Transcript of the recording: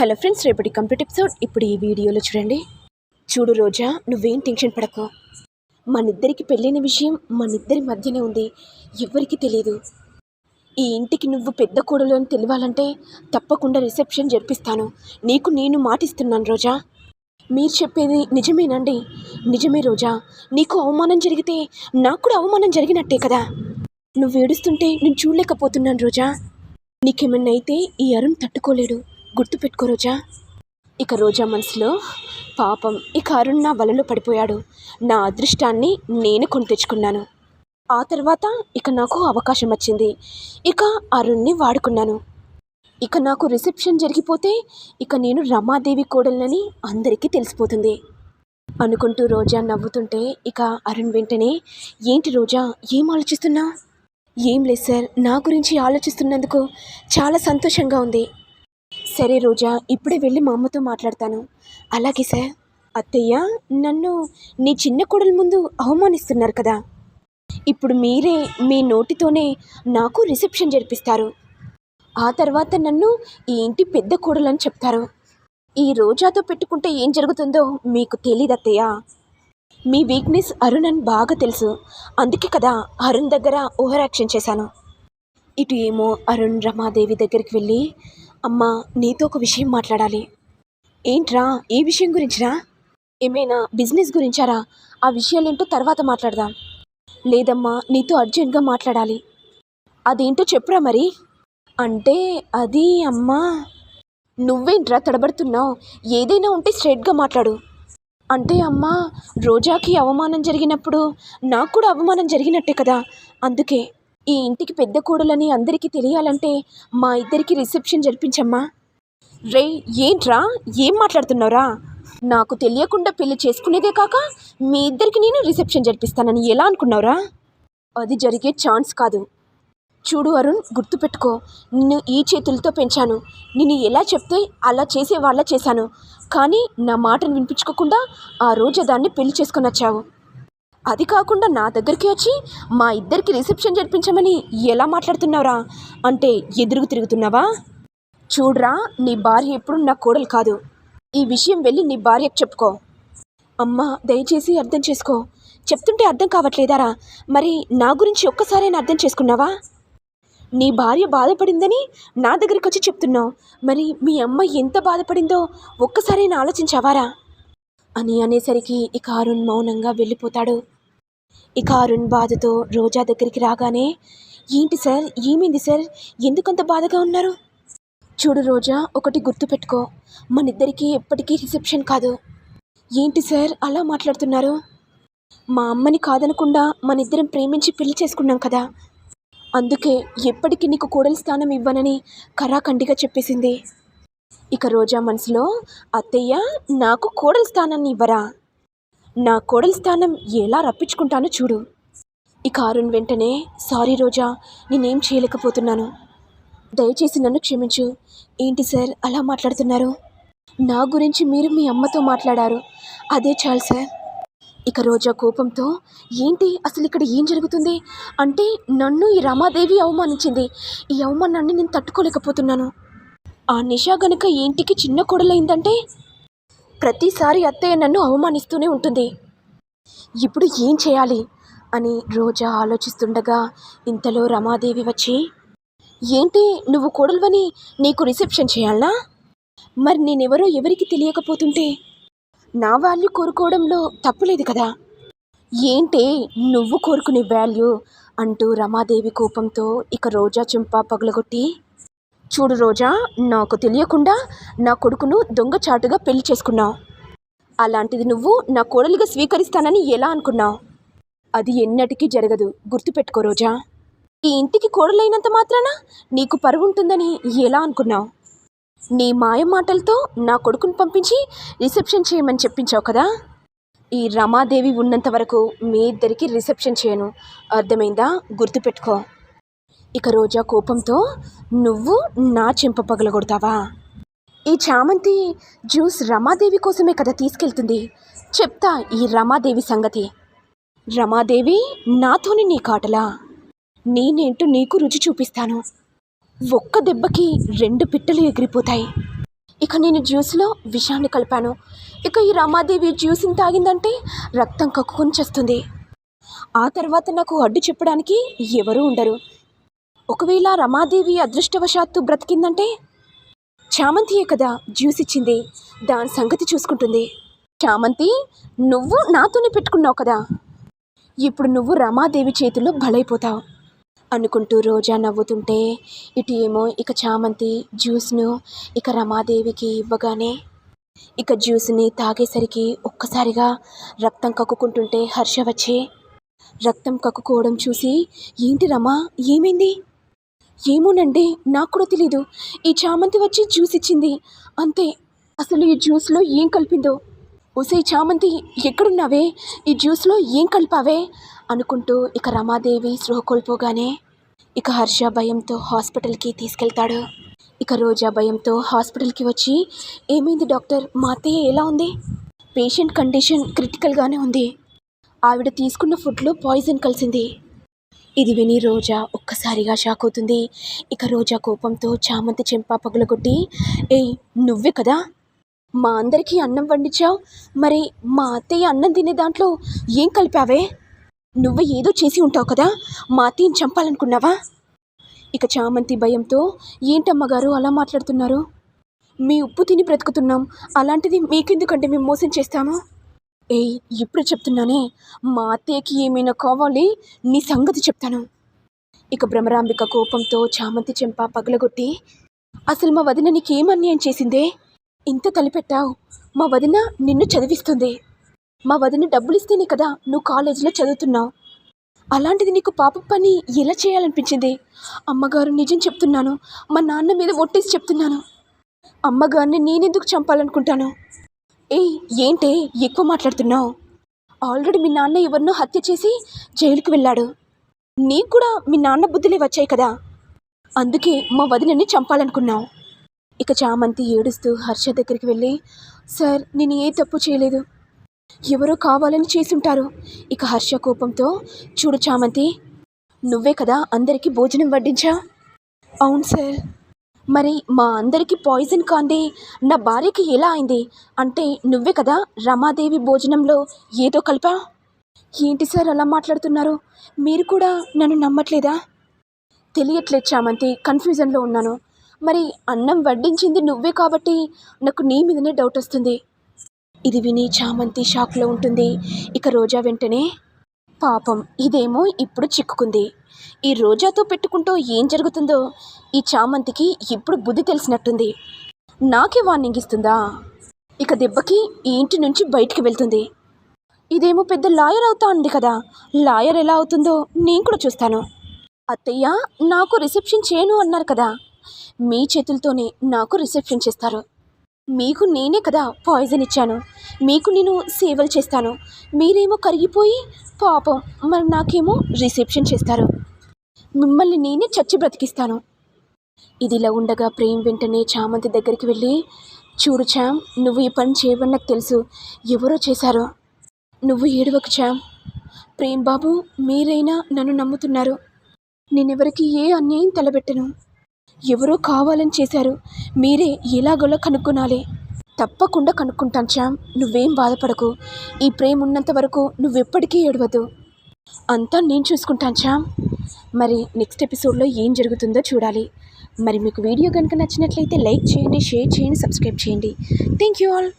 Hello friends రేపటి complete episode. ఇప్పుడు ఈ వీడియోలో చూడండి. చూడు రోజా నువ్వేం టెన్షన్ పడకు. మనిద్దరికి పెళ్ళైన విషయం మనిద్దరి మధ్యనే ఉంది. ఎవ్వరికీ తెలియదు ఈ ఇంటికి నువ్వు పెద్ద కోడలు అని తెలియాలంటే తప్పకుండా రిసెప్షన్ జరిపిస్తాను. నీకు నేను మాటిస్తున్నాను రోజా. మీరు చెప్పేది నిజమేనండి. నిజమే రోజా. నీకు అవమానం జరిగితే నాకు కూడా అవమానం జరిగినట్టే కదా. నువ్వు ఏడుస్తుంటే నేను చూడలేకపోతున్నాను రోజా. నీకేమన్నా అయితే ఈ అరుణ్ తట్టుకోలేడు. గుర్తుపెట్టుకో రోజా. ఇక రోజా మనసులో పాపం ఇక అరుణ్ నా వలలో పడిపోయాడు. నా అదృష్టాన్ని నేను కొని తెచ్చుకున్నాను. ఆ తర్వాత ఇక నాకు అవకాశం వచ్చింది. ఇక అరుణ్ని వాడుకున్నాను. ఇక నాకు రిసెప్షన్ జరిగిపోతే ఇక నేను రమాదేవి కోడల్నని అందరికీ తెలిసిపోతుంది. అనుకుంటూ రోజా నవ్వుతుంటే ఇక అరుణ్ వెంటనే ఏంటి రోజా ఏం ఆలోచిస్తున్నా? ఏం లేదు సార్ నా గురించి ఆలోచిస్తున్నందుకు చాలా సంతోషంగా ఉంది. సరే రోజా ఇప్పుడే వెళ్ళి మా అమ్మతో మాట్లాడతాను. అలాగే సార్. అత్తయ్య నన్ను నీ చిన్న కొడల ముందు అవమానిస్తున్నారు కదా. ఇప్పుడు మీరే మీ నోటితోనే నాకు రిసెప్షన్ జరిపిస్తారు. ఆ తర్వాత నన్ను ఈ ఇంటి పెద్ద కోడలని చెప్తారు. ఈ రోజాతో పెట్టుకుంటే ఏం జరుగుతుందో మీకు తెలియదు అత్తయ్య. మీ వీక్నెస్ అరుణ్ అని బాగా తెలుసు. అందుకే కదా అరుణ్ దగ్గర ఓవర్ యాక్షన్ చేశాను. ఇటు ఏమో అరుణ్ రమాదేవి దగ్గరికి వెళ్ళి అమ్మా నీతో ఒక విషయం మాట్లాడాలి. ఏంట్రా? ఏ విషయం గురించిరా? ఏమైనా బిజినెస్ గురించారా? ఆ విషయాలేంటో తర్వాత మాట్లాడదాం. లేదమ్మా నీతో అర్జెంట్గా మాట్లాడాలి. అదేంటో చెప్పురా మరి? అంటే అది అమ్మా నువ్వేంట్రా తడబడుతున్నావు? ఏదైనా ఉంటే స్ట్రైట్గా మాట్లాడు. అంటే అమ్మా రోజాకి అవమానం జరిగినప్పుడు నాకు కూడా అవమానం జరిగినట్టే కదా. అందుకే ఈ ఇంటికి పెద్ద కోడలని అందరికీ తెలియాలంటే మా ఇద్దరికి రిసెప్షన్ జరిపించమ్మా. రే ఏంట్రా? ఏం మాట్లాడుతున్నావురా? నాకు తెలియకుండా పెళ్ళి చేసుకునేదే కాక మీ ఇద్దరికి నేను రిసెప్షన్ జరిపిస్తానని ఎలా అనుకున్నావురా? అది జరిగే ఛాన్స్ కాదు. చూడు అరుణ్ గుర్తుపెట్టుకో. నిన్ను ఈ చేతులతో పెంచాను. నిన్ను ఎలా చెప్తే అలా చేసే వాళ్ళ చేశాను. కానీ నా మాటను వినిపించుకోకుండా ఆ రోజు దాన్ని పెళ్ళి చేసుకొని వచ్చావు. అది కాకుండా నా దగ్గరికి వచ్చి మా ఇద్దరికి రిసెప్షన్ జరిపించమని ఎలా మాట్లాడుతున్నావురా? అంటే ఎదురుగు తిరుగుతున్నావా? చూడ్రా నీ భార్య ఎప్పుడు నా కోడలు కాదు. ఈ విషయం వెళ్ళి నీ భార్యకు చెప్పుకో. అమ్మ దయచేసి అర్థం చేసుకో. చెప్తుంటే అర్థం కావట్లేదారా? మరి నా గురించి ఒక్కసారైనా అర్థం చేసుకున్నావా? నీ భార్య బాధపడిందని నా దగ్గరికి వచ్చి చెప్తున్నావు. మరి మీ అమ్మ ఎంత బాధపడిందో ఒక్కసారైనా ఆలోచించావారా? అని అనేసరికి ఇక అరుణ్ మౌనంగా వెళ్ళిపోతాడు. ఇక అరుణ్ బాధతో రోజా దగ్గరికి రాగానే ఏంటి సార్? ఏమైంది సార్? ఎందుకంత బాధగా ఉన్నారు? చూడు రోజా ఒకటి గుర్తుపెట్టుకో మనిద్దరికీ ఎప్పటికీ రిసెప్షన్ కాదు. ఏంటి సార్? అలా మాట్లాడుతున్నారు? మా అమ్మని కాదనకుండా మనిద్దరం ప్రేమించి పెళ్ళి చేసుకున్నాం కదా. అందుకే ఎప్పటికీ నీకు కోడలి స్థానం ఇవ్వనని కరాఖండిగా చెప్పేసింది. ఇక రోజా మనసులో అత్తయ్య నాకు కోడలి స్థానాన్ని ఇవ్వరా? నా కోడలి స్థానం ఎలా రప్పించుకుంటానో చూడు. ఇక అరుణ్ వెంటనే సారీ రోజా నేనేం చేయలేకపోతున్నాను. దయచేసి నన్ను క్షమించు. ఏంటి సార్ అలా మాట్లాడుతున్నారు? నా గురించి మీరు మీ అమ్మతో మాట్లాడారు. అదే చాలు సార్. ఇక రోజా కోపంతో ఏంటి అసలు ఇక్కడ ఏం జరుగుతుంది? అంటే నన్ను ఈ రమాదేవి అవమానించింది. ఈ అవమానాన్ని నేను తట్టుకోలేకపోతున్నాను. ఆ నిషా గనుక ఇంటికి చిన్న కొడలైందంటే ప్రతిసారి అత్తయ్య నన్ను అవమానిస్తూనే ఉంటుంది. ఇప్పుడు ఏం చేయాలి? అని రోజా ఆలోచిస్తుండగా ఇంతలో రమాదేవి వచ్చి ఏంటి నువ్వు కోడలువని నీకు రిసెప్షన్ చేయాలనా? మరి నేనెవరో ఎవరికి తెలియకపోతుంటే? నా వాల్యూ కోరుకోవడంలో తప్పులేదు కదా? ఏంటి నువ్వు కోరుకునే వాల్యూ? అంటూ రమాదేవి కోపంతో ఇక రోజా చెంప పగులగొట్టి చూడు రోజా నాకు తెలియకుండా నా కొడుకును దొంగచాటుగా పెళ్ళి చేసుకున్నావు. అలాంటిది నువ్వు నా కోడలిగా స్వీకరిస్తానని ఎలా అనుకున్నావు? అది ఎన్నటికీ జరగదు. గుర్తుపెట్టుకో రోజా. ఈ ఇంటికి కోడలైనంత మాత్రాన నీకు పరువు ఉంటుందని ఎలా అనుకున్నావు? నీ మాయ మాటలతో నా కొడుకుని పంపించి రిసెప్షన్ చేయమని చెప్పించావు కదా? ఈ రమాదేవి ఉన్నంత వరకు మీ ఇద్దరికి రిసెప్షన్ చేయను. అర్థమైందా? గుర్తుపెట్టుకో. ఇక రోజా కోపంతో నువ్వు నా చెంప పగలగొడతావా? ఈ చామంతి జ్యూస్ రమాదేవి కోసమే కదా తీసుకెళ్తుంది. చెప్తా ఈ రమాదేవి సంగతి. రమాదేవి నాతోనే నీ కాటలా? నేనేంటో నీకు రుచి చూపిస్తాను. ఒక్క దెబ్బకి రెండు పిట్టలు ఎగిరిపోతాయి. ఇక నేను జ్యూస్లో విషాన్ని కలిపాను. ఇక ఈ రమాదేవి జ్యూస్ని తాగిందంటే రక్తం కక్కుకొని చేస్తుంది. ఆ తర్వాత నాకు అడ్డు చెప్పడానికి ఎవరూ ఉండరు. ఒకవేళ రమాదేవి అదృష్టవశాత్తు బ్రతికిందంటే? చామంతియే కదా జ్యూస్ ఇచ్చింది దాని సంగతి చూసుకుంటుంది. చామంతి నువ్వు నాతోనే పెట్టుకున్నావు కదా? ఇప్పుడు నువ్వు రమాదేవి చేతుల్లో బలైపోతావు. అనుకుంటూ రోజా నవ్వుతుంటే ఇటు ఏమో ఇక చామంతి జ్యూస్ను ఇక రమాదేవికి ఇవ్వగానే ఇక జ్యూస్ని తాగేసరికి ఒక్కసారిగా రక్తం కక్కుకుంటుంటే హర్ష వచ్చి రక్తం కక్కుకోవడం చూసి ఏంటి రమా ఏమైంది? ఏమోనండి నాకు కూడా తెలీదు. ఈ చామంతి వచ్చి జ్యూస్ ఇచ్చింది. అంతే అసలు ఈ జ్యూస్లో ఏం కలిపిందో? ఒసే చామంతి ఎక్కడున్నావే? ఈ జ్యూస్లో ఏం కలిపావే? అనుకుంటూ ఇక రమాదేవి స్పృహ కోల్పోగానే ఇక హర్ష భయంతో హాస్పిటల్కి తీసుకెళ్తాడు. ఇక రోజా భయంతో హాస్పిటల్కి వచ్చి ఏమైంది డాక్టర్? మా అత్తయ్య ఎలా ఉంది? పేషెంట్ కండిషన్ క్రిటికల్గానే ఉంది. ఆవిడ తీసుకున్న ఫుడ్లో పాయిజన్ కలిసింది. ఇది విని రోజా ఒక్కసారిగా షాక్ అవుతుంది. ఇక రోజా కోపంతో చామంతి చెంప పగులగొట్టి ఏయ్ నువ్వే కదా? మా అందరికీ అన్నం వండించావు మరి మా అత్తయ్య అన్నం తినే దాంట్లో ఏం కలిపావే? నువ్వు ఏదో చేసి ఉంటావు కదా? మా అత్తయ్యని చంపాలనుకున్నావా? ఇక చామంతి భయంతో ఏంటమ్మగారు అలా మాట్లాడుతున్నారు? మీ ఉప్పు తిని బ్రతుకుతున్నాం. అలాంటిది మీకెందుకంటే మేము మోసం చేస్తాము? ఏయ్ ఇప్పుడు చెప్తున్నానే? మా అత్తయ్యకి ఏమైనా కావాలి? నీ సంగతి చెప్తాను. ఇక భ్రమరాంబిక కోపంతో చామంతి చెంప పగలగొట్టి అసలు మా వదిన నీకేం అన్యాయం చేసిందే? ఇంత తలిపెట్టావు. మా వదిన నిన్ను చదివిస్తుంది. మా వదిన డబ్బులు ఇస్తేనే కదా నువ్వు కాలేజీలో చదువుతున్నావు. అలాంటిది నీకు పాప పని ఎలా చేయాలనిపించింది? అమ్మగారు నిజం చెప్తున్నాను. మా నాన్న మీద ఒట్టేసి చెప్తున్నాను. అమ్మగారిని నేనెందుకు చంపాలనుకుంటాను? ఏయ్ ఏంటే ఎక్కువ మాట్లాడుతున్నావు? ఆల్రెడీ మీ నాన్న ఎవరినో హత్య చేసి జైలుకు వెళ్ళాడు. నీకు కూడా మీ నాన్న బుద్ధులే వచ్చాయి కదా. అందుకే మా వదినని చంపాలనుకున్నావు. ఇక చామంతి ఏడుస్తూ హర్ష దగ్గరికి వెళ్ళి సార్ నేను ఏ తప్పు చేయలేదు. ఎవరో కావాలని చేసుంటారు ఇక హర్ష కోపంతో చూడు చామంతి నువ్వే కదా అందరికీ భోజనం వడ్డించా? అవును సార్. మరి మా అందరికీ పాయిజన్ కాంది నా భార్యకి ఎలా అయింది? అంటే నువ్వే కదా రమాదేవి భోజనంలో ఏదో కలిపా? ఏంటి సార్ అలా మాట్లాడుతున్నారు? మీరు కూడా నన్ను నమ్మట్లేదా? తెలియట్లేదు చామంతి కన్ఫ్యూజన్లో ఉన్నాను. మరి అన్నం వడ్డించింది నువ్వే కాబట్టి నాకు నీ మీదనే డౌట్ వస్తుంది. ఇది విని చామంతి షాక్లో ఉంటుంది. ఇక రోజా వెంటనే పాపం. ఇదేమో ఇప్పుడు చిక్కుకుంది. ఈ రోజాతో పెట్టుకుంటూ ఏం జరుగుతుందో ఈ చామంతికి ఇప్పుడు బుద్ధి తెలిసినట్టుంది. నాకే వార్నింగ్ ఇస్తుందా? ఇక దెబ్బకి ఈ ఇంటి నుంచి బయటికి వెళ్తుంది. ఇదేమో పెద్ద లాయర్ అవుతా ఉంది కదా. లాయర్ ఎలా అవుతుందో నేను కూడా చూస్తాను. అత్తయ్య నాకు రిసెప్షన్ చేయను అన్నారు కదా. మీ చేతులతోనే నాకు రిసెప్షన్ చేస్తారు. మీకు నేనే కదా పాయిజన్ ఇచ్చాను. మీకు నేను సేవలు చేస్తాను. మీరేమో కరిగిపోయి పాపం మరి నాకేమో రిసెప్షన్ చేస్తారు. మిమ్మల్ని నేనే చచ్చి బ్రతికిస్తాను. ఇదిలా ఉండగా ప్రేమ్ వెంటనే చామంతి దగ్గరికి వెళ్ళి చూడు చామ్ నువ్వు ఈ పని చేయవని నాకు తెలుసు. ఎవరో చేశారో. నువ్వు ఏడవకు చామ్ ప్రేమ్ బాబు మీరైనా నన్ను నమ్ముతున్నారు. నేనెవరికి ఏ అన్యాయం తలబెట్టను. ఎవరో కావాలని చేశారు. మీరే ఎలాగోలా కనుక్కొనాలి. తప్పకుండా కనుక్కుంటాను శ్యామ్. నువ్వేం బాధపడకు. ఈ ప్రేమ ఉన్నంత వరకు నువ్వెప్పటికీ ఏడవద్దు అంతా నేను చూసుకుంటాను చామ్ మరి నెక్స్ట్ ఎపిసోడ్లో ఏం జరుగుతుందో చూడాలి. మరి మీకు వీడియో కనుక నచ్చినట్లయితే లైక్ చేయండి షేర్ చేయండి సబ్స్క్రైబ్ చేయండి. Thank you all.